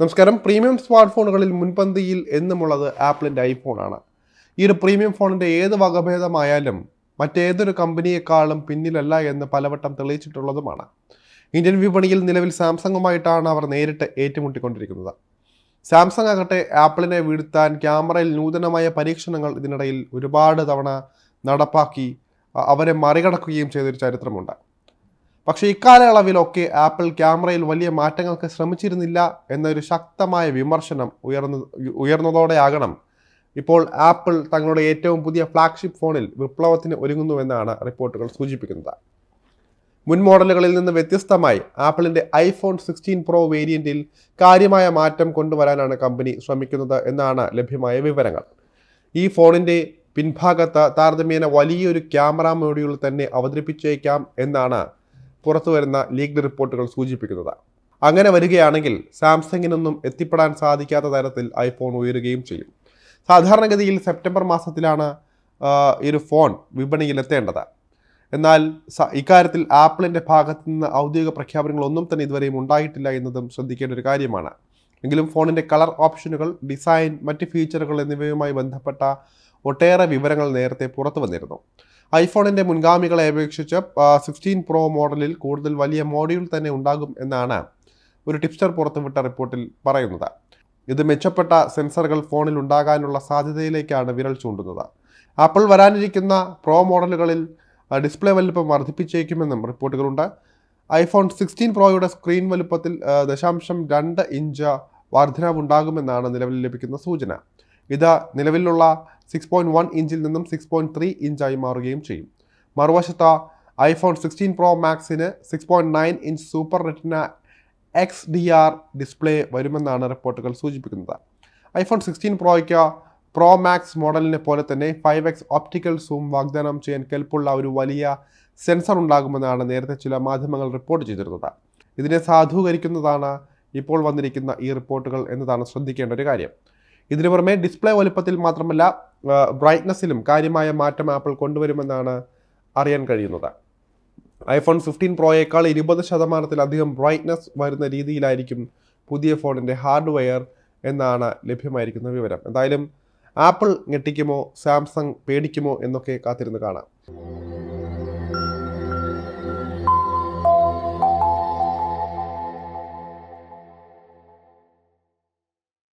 നമസ്കാരം. Premium smart ഫോണുകളിൽ മുൻപന്തിയിൽ എന്നുമുള്ളത് ആപ്പിളിന്റെ ഐഫോണാണ്. ഈ ഒരു പ്രീമിയം ഫോണിന്റെ ഏത് വകഭേദമായാലും മറ്റേതൊരു കമ്പനിയെക്കാളും പിന്നിലല്ല എന്ന് പലവട്ടം തെളിയിച്ചിട്ടുള്ളതുമാണ്. ഇന്ത്യൻ വിപണിയിൽ നിലവിൽ സാംസങ്ങുമായിട്ടാണ് അവർ നേരിട്ട് ഏറ്റുമുട്ടിക്കൊണ്ടിരിക്കുന്നത്. സാംസങ് ആകട്ടെ ആപ്പിളിനെ വീഴ്ത്താൻ ക്യാമറയിൽ നൂതനമായ പരീക്ഷണങ്ങൾ ഇതിനിടയിൽ ഒരുപാട് തവണ നടപ്പാക്കി അവരെ മറികടക്കുകയും ചെയ്തൊരു ചരിത്രമുണ്ട്. പക്ഷേ ഇക്കാലയളവിലൊക്കെ ആപ്പിൾ ക്യാമറയിൽ വലിയ മാറ്റങ്ങൾക്ക് ശ്രമിച്ചിരുന്നില്ല എന്നൊരു ശക്തമായ വിമർശനം ഉയർന്നു ഉയർന്നതോടെയാകണം. ഇപ്പോൾ ആപ്പിൾ തങ്ങളുടെ ഏറ്റവും പുതിയ ഫ്ലാഗ്ഷിപ്പ് ഫോണിൽ വിപ്ലവത്തിന് ഒരുങ്ങുന്നുവെന്നാണ് റിപ്പോർട്ടുകൾ സൂചിപ്പിക്കുന്നത്. മുൻ മോഡലുകളിൽ നിന്ന് വ്യത്യസ്തമായി ആപ്പിളിന്റെ ഐഫോൺ സിക്സ്റ്റീൻ പ്രോ വേരിയന്റിൽ കാര്യമായ മാറ്റം കൊണ്ടുവരാനാണ് കമ്പനി ശ്രമിക്കുന്നത് എന്നാണ് ലഭ്യമായ വിവരങ്ങൾ. ഈ ഫോണിന്റെ പിൻഭാഗത്ത് താരതമ്യേന വലിയൊരു ക്യാമറ മോഡ്യൂൾ തന്നെ അവതരിപ്പിച്ചേക്കാം എന്നാണ് പുറത്തുവരുന്ന ലീഗ്ഡ് റിപ്പോർട്ടുകൾ സൂചിപ്പിക്കുന്നത്. അങ്ങനെ വരികയാണെങ്കിൽ സാംസങ്ങിനൊന്നും എത്തിപ്പെടാൻ സാധിക്കാത്ത തരത്തിൽ ഐഫോൺ ഉയരുകയും ചെയ്യും. സാധാരണഗതിയിൽ സെപ്റ്റംബർ മാസത്തിലാണ് ഈ ഒരു ഫോൺ വിപണിയിൽ എത്തേണ്ടത് എന്നാൽ ഇക്കാര്യത്തിൽ ആപ്പിളിന്റെ ഭാഗത്തു നിന്ന് ഔദ്യോഗിക പ്രഖ്യാപനങ്ങളൊന്നും തന്നെ ഇതുവരെയും ഉണ്ടായിട്ടില്ല എന്നതും ശ്രദ്ധിക്കേണ്ട ഒരു കാര്യമാണ്. എങ്കിലും ഫോണിന്റെ കളർ ഓപ്ഷനുകൾ ഡിസൈൻ മറ്റ് ഫീച്ചറുകൾ എന്നിവയുമായി ബന്ധപ്പെട്ട ഒട്ടേറെ വിവരങ്ങൾ നേരത്തെ പുറത്തു വന്നിരുന്നു. ഐഫോണിന്റെ മുൻഗാമികളെ അപേക്ഷിച്ച് സിക്സ്റ്റീൻ പ്രോ മോഡലിൽ കൂടുതൽ വലിയ മോഡ്യൂൾ തന്നെ ഉണ്ടാകും എന്നാണ് ഒരു ടിപ്സ്റ്റർ പുറത്തുവിട്ട റിപ്പോർട്ടിൽ പറയുന്നത്. ഇത് മെച്ചപ്പെട്ട സെൻസറുകൾ ഫോണിൽ ഉണ്ടാകാനുള്ള സാധ്യതയിലേക്കാണ് വിരൽ ചൂണ്ടുന്നത്. ആപ്പിൾ വരാനിരിക്കുന്ന പ്രോ മോഡലുകളിൽ ഡിസ്പ്ലേ വലുപ്പം വർദ്ധിപ്പിച്ചേക്കുമെന്നും റിപ്പോർട്ടുകളുണ്ട്. ഐഫോൺ സിക്സ്റ്റീൻ പ്രോയുടെ സ്ക്രീൻ വലുപ്പത്തിൽ ദശാംശം രണ്ട് ഇഞ്ച് വർധനവുണ്ടാകുമെന്നാണ് നിലവിൽ ലഭിക്കുന്ന സൂചന. ഇത് നിലവിലുള്ള സിക്സ് പോയിന്റ് വൺ ഇഞ്ചിൽ നിന്നും സിക്സ് പോയിന്റ് ത്രീ ഇഞ്ചായി മാറുകയും ചെയ്യും. മറുവശത്ത് iPhone sixteen pro മാക്സിന് six point nine inch super retina X D R display വരുമെന്നാണ് റിപ്പോർട്ടുകൾ സൂചിപ്പിക്കുന്നത്. ഐഫോൺ സിക്സ്റ്റീൻ പ്രോയ്ക്ക് പ്രോ മാക്സ് മോഡലിനെ പോലെ തന്നെ ഫൈവ് എക്സ് ഓപ്റ്റിക്കൽ സൂം വാഗ്ദാനം ചെയ്യാൻ കെൽപ്പുള്ള ഒരു വലിയ സെൻസർ ഉണ്ടാകുമെന്നാണ് നേരത്തെ ചില മാധ്യമങ്ങൾ റിപ്പോർട്ട് ചെയ്തിരുന്നത്. ഇതിനെ സാധൂകരിക്കുന്നതാണ് ഇപ്പോൾ വന്നിരിക്കുന്ന ഈ റിപ്പോർട്ടുകൾ എന്നതാണ് ശ്രദ്ധിക്കേണ്ട ഒരു കാര്യം. ഇതിനു പുറമെ ഡിസ്പ്ലേ വലുപ്പത്തിൽ മാത്രമല്ല ബ്രൈറ്റ്നസ്സിലും കാര്യമായ മാറ്റം ആപ്പിൾ കൊണ്ടുവരുമെന്നാണ് അറിയാൻ കഴിയുന്നത്. ഐഫോൺ ഫിഫ്റ്റീൻ പ്രോയേക്കാൾ ഇരുപത് ശതമാനത്തിലധികം ബ്രൈറ്റ്നസ് വരുന്ന രീതിയിലായിരിക്കും പുതിയ ഫോണിന്റെ ഹാർഡ്വെയർ എന്നാണ് ലഭ്യമായിരിക്കുന്ന വിവരം. എന്തായാലും ആപ്പിൾ ഞെട്ടിക്കുമോ സാംസങ് പേടിക്കുമോ എന്നൊക്കെ കാത്തിരുന്ന് കാണാം.